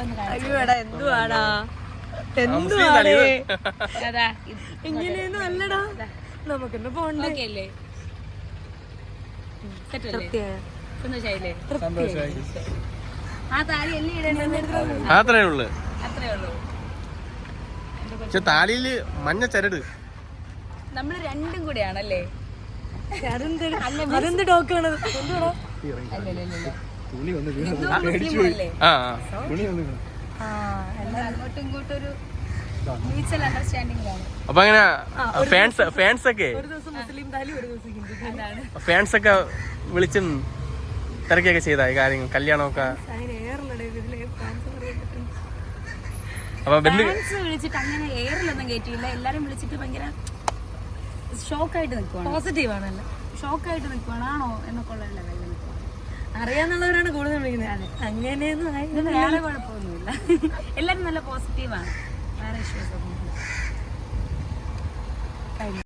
അയ്യോടാ എന്തുവാടാ? എന്തുവാടേ? ഇങ്ങനെയൊന്നും അല്ലടാ. നമുക്കെന്നെ പോണ്ടേ? അത്രേ ഉള്ളു. പക്ഷെ താലിയിൽ മഞ്ഞ ചരട്. നമ്മൾ രണ്ടും കൂടെയാണല്ലേ? അതെന്ത് അതെന്ത് ഡോക്കാണ്? എന്തുവാടാ? അല്ലല്ലല്ല തുണി വന്ന് അല്ലേ? ആ തുണി വന്ന് മ്യൂച്വൽ അപ്പൊ അങ്ങനെ ഫാൻസ് ഫാൻസ് ഒക്കെ? ഒരു ദിവസം മുസ്ലിം താലി ഒരു ദിവസം ഹിന്ദു താലി ഫാൻസ് ഒക്കെ വിളിച്ചും തിരക്കൊക്കെ ചെയ്ത കാര്യങ്ങൾ കല്യാണമൊക്കെ? അപ്പൊ ബന്ധു ഫാൻസ് വിളിച്ചിട്ട് അങ്ങനെ എയറിലൊന്നും കേട്ടിയില്ല എല്ലാരും വിളിച്ചിട്ട് ഭയങ്കര ഷോക്കായിട്ട് നിൽക്കുവാണ് പോസിറ്റീവ് ആണല്ലോ? ഷോക്കായിട്ട് നിൽക്കുവാണ് ആണോ എന്നൊക്കെ ഉള്ള ലെവലിൽ അറിയാന്നുള്ളവരാണ് കൂടുതൽ വിളിക്കുന്നത്. അങ്ങനെയൊന്നും ആയിരുന്നു വേറെ കുഴപ്പമൊന്നുമില്ല. എല്ലാരും നല്ല പോസിറ്റീവാണ് വേറെ ഇഷ്യൂസ് ഒന്നും